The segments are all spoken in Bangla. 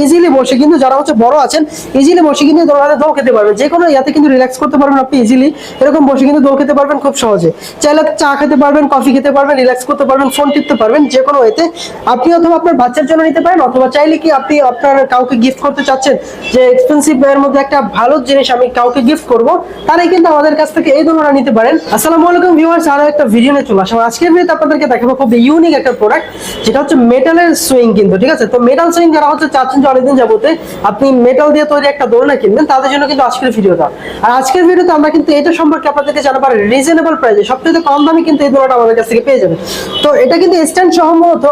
ইজিলি বসে কিন্তু যারা হচ্ছে বড় আছেন ইজিলি বসে কিন্তু দোলনাতে দোল খেতে পারবেন। যে কোনো ইয়াতে কিন্তু রিল্যাক্স করতে পারবেন আপনি ইজিলি এরকম বসে কিন্তু দোল খেতে পারবেন খুব সহজে। চাইলে চা খেতে পারবেন কফি খেতে পারবেন রিল্যাক্স করতে পারবেন ফোন টিপতে পারবেন, যে কোনো এতে আপনি অথবা আপনার বাচ্চার জন্য নিতে পারেন, অথবা চাইলে কি আপনি আপনার কাউকে গিফট করতে চাচ্ছেন, যে এক্সপেন্সিভ এর মধ্যে একটা ভালো জিনিস আমি কাউকে গিফট করব, তারাই কিন্তু আমাদের কাছ থেকে এই দোলনা নিতে পারেন। আসসালামু আলাইকুম ভিউয়ার্স আরও একটা ভিডিও নিয়ে চলে আসলাম। আজকের ভিডিওতে আপনাদেরকে দেখাবো খুব ইউনিক একটা প্রোডাক্ট যেটা হচ্ছে মেটালের সুইং কিন্তু, ঠিক আছে? তো মেটাল সুইং যারা হচ্ছে চাচ্ছেন যে অনেকদিন যাবতে আপনি মেটাল দিয়ে তৈরি একটা দোলনা কিনবেন, তাদের জন্য কিন্তু আজকের ভিডিওটা। আর আজকের ভিডিওতে আমরা কিন্তু এটা সম্পর্কে আপনাদেরকে রিজনেবল প্রাইসে কম দামে কিন্তু এই আমাদের কাছ থেকে পেয়ে তো এটা কিন্তু স্ট্যান্ড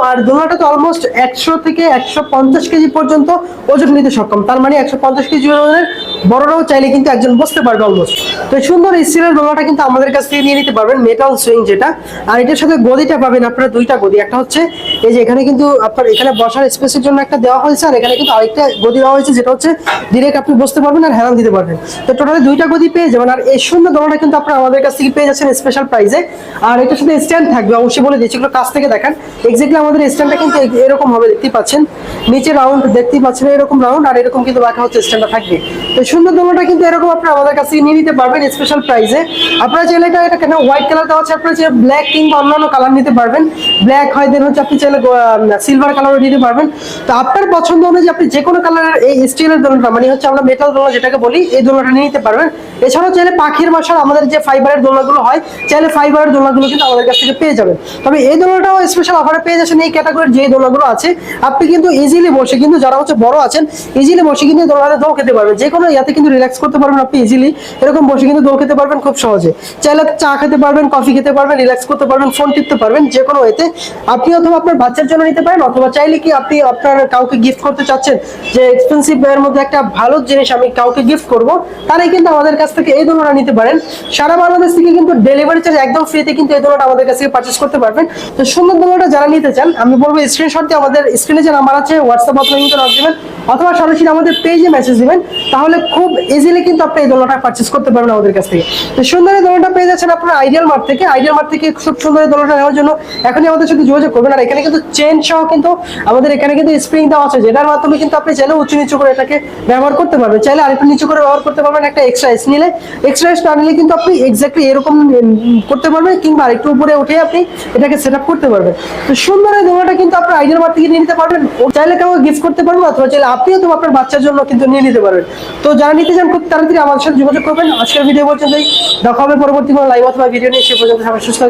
আর তো অলমোস্ট একশো থেকে একশো পঞ্চাশ কেজি পর্যন্ত ওজন নিতে সক্ষম। তার মানে একশো পঞ্চাশ কেজি ওজনের বড়রাও চাইলে কিন্তু একজন বসতে পারবে অলমোস্ট তো সুন্দর স্টিলের দোলনাটা কিন্তু আমাদের কাছ থেকে নিয়ে নিতে পারবেন মেটাল সুইং যেটা। আর এটার সাথে গদিটা পাবেন আপনারা দুইটা গদি। একটা হচ্ছে এই যে এখানে কিন্তু আপনার এখানে বসার স্পেসের জন্য একটা দেওয়া হয়েছে, আর এখানে কিন্তু আরেকটা গদি দেওয়া হয়েছে, যেটা হচ্ছে ডিরেক্ট আপনি বসতে পারবেন আর হেলান দিতে পারবেন। তো টোটালি দুইটা গদি পেয়ে যাবেন, আর এই সুন্দর দলটা কিন্তু আপনার আমাদের কাছ থেকে পেয়ে যাচ্ছেন স্পেশাল প্রাইজে আর এটার সাথে স্ট্যান্ড থাকবে, অবশ্যই বলে দিচ্ছি, এগুলো কাছ থেকে দেখেন। এক্স্যাক্টলি আমাদের স্ট্যান্ডটা কিন্তু এরকম হবে, দেখতেই পাচ্ছেন। নিচে রাউন্ড দেখতেই পাচ্ছেন, এরকম রাউন্ড আর এরকম কিন্তু রাখা হচ্ছে স্ট্যান্ডটা থাকবে। এই সুন্দর দোলনাটা কিন্তু এরকম আপনারা আমাদের কাছ নিয়ে নিতে পারবেন স্পেশাল প্রাইসে আপনারা চাইলে এটা এটা কেন? হোয়াইট কালার দেওয়া আছে, আপনারা চাইলে ব্ল্যাক কিংবা অন্যান্য কালার নিতে পারবেন। ব্ল্যাক হয় দেন হচ্ছে আপনি চাইলে সিলভার কালারও নিতে পারবেন। তো আপনার পছন্দ অনুযায়ী আপনি যে কোনো কালারের এই স্টিলের দোলনাটা মানে হচ্ছে আমরা মেটাল দোলনা যেটাকে বলি, এই দোলনাটা নিয়ে নিতে পারবেন। এছাড়াও চাইলে পাখির বাসার আমাদের যে ফাইবারের দোলনাগুলো হয়, চাইলে ফাইবারের দোলনাগুলো কিন্তু আমাদের কাছ থেকে পেয়ে যাবেন। তবে এই দোলনাটাও স্পেশাল অফারে পেয়ে যাচ্ছেন, এই ক্যাটাগরির যে দোলনাগুলো আছে, আপনি কিন্তু ইজিলি বসে কিন্তু যারা হচ্ছে বড় আছেন ইজিলি বসে কিন্তু এই দোলনাতে দোল খেতে পারবেন। যে কোনো ইয়াতে কিন্তু রিল্যাক্স করতে পারবেন আপনি ইজিলি এরকম বসে কিন্তু খেতে পারবেন খুব সহজে। চাইলে চা খেতে পারবেন কফি খেতে পারবেন রিল্যাক্স করতে পারবেন ফোন টিপতে পারবেন যে কোনো এতে আপনি অথবা আপনার বাচ্চার জন্য নিতে পারেন, অথবা চাইলে কি আপনি আপনার কাউকে গিফট করতে চাচ্ছেন, যে এক্সপেন্সিভ এর মধ্যে একটা ভালো জিনিস আমি কাউকে গিফট কিন্তু আমাদের কাছ থেকে এই নিতে পারেন। সারা বাংলাদেশ থেকে কিন্তু ডেলিভারি চার্জ একদম ফ্রিতে কিন্তু এই আমাদের কাছ থেকে পারচেস করতে পারবেন। তো সুন্দর যারা নিতে চান, আমি বলব স্ক্রিনশট দিয়ে আমাদের স্ক্রিনে যে নাম্বার আছে হোয়াটসঅ্যাপ দিবেন, অথবা সরাসরি আমাদের পেজে মেসেজ দিবেন, তাহলে খুব ইজিলি কিন্তু আপনি এই দোলনাটা পারচেস করতে পারবেন আমাদের কাছ থেকে। তো সুন্দর এই দোলনাটা পেয়ে যাচ্ছেন আপনার আইডিয়াল মার্ট থেকে। আইডিয়াল মার্ট থেকে খুব সুন্দর এই দোলনাটা নেওয়ার জন্য এখনই আমাদের সাথে যোগাযোগ করবেন। আর এখানে কিন্তু চেন সহ কিন্তু আমাদের এখানে কিন্তু স্প্রিং দেওয়া আছে, যেটার মাধ্যমে কিন্তু আপনি চাইলে উঁচু নিচু করে এটাকে ব্যবহার করতে পারবেন। চাইলে আরেকটু নিচু করে ব্যবহার করতে পারবেন, একটা এক্সট্রা এস নিলে। এক্সট্রা এস না নিলে কিন্তু আপনি এক্স্যাক্টলি এরকম করতে পারবেন কিংবা আরেকটু উপরে উঠে আপনি এটাকে সেট আপ করতে পারবেন। তো সুন্দর এই দোলনাটা কিন্তু আপনার আইডিয়াল মার্ট থেকে নিয়ে নিতে পারবেন। চাইলে কাউকে গিফট করতে পারবেন, অথবা চাইলে আপনিও তো আপনার বাচ্চার জন্য কিন্তু নিয়ে নিতে পারবেন। তো যারা নিতে চান খুব তাড়াতাড়ি আমার সাথে যোগাযোগ করবেন। আজকের ভিডিও পর্যন্তই। দেখা হবে পরবর্তী কোনো লাইভ অথবা ভিডিও নিয়ে। সে পর্যন্ত সবাই সুস্থ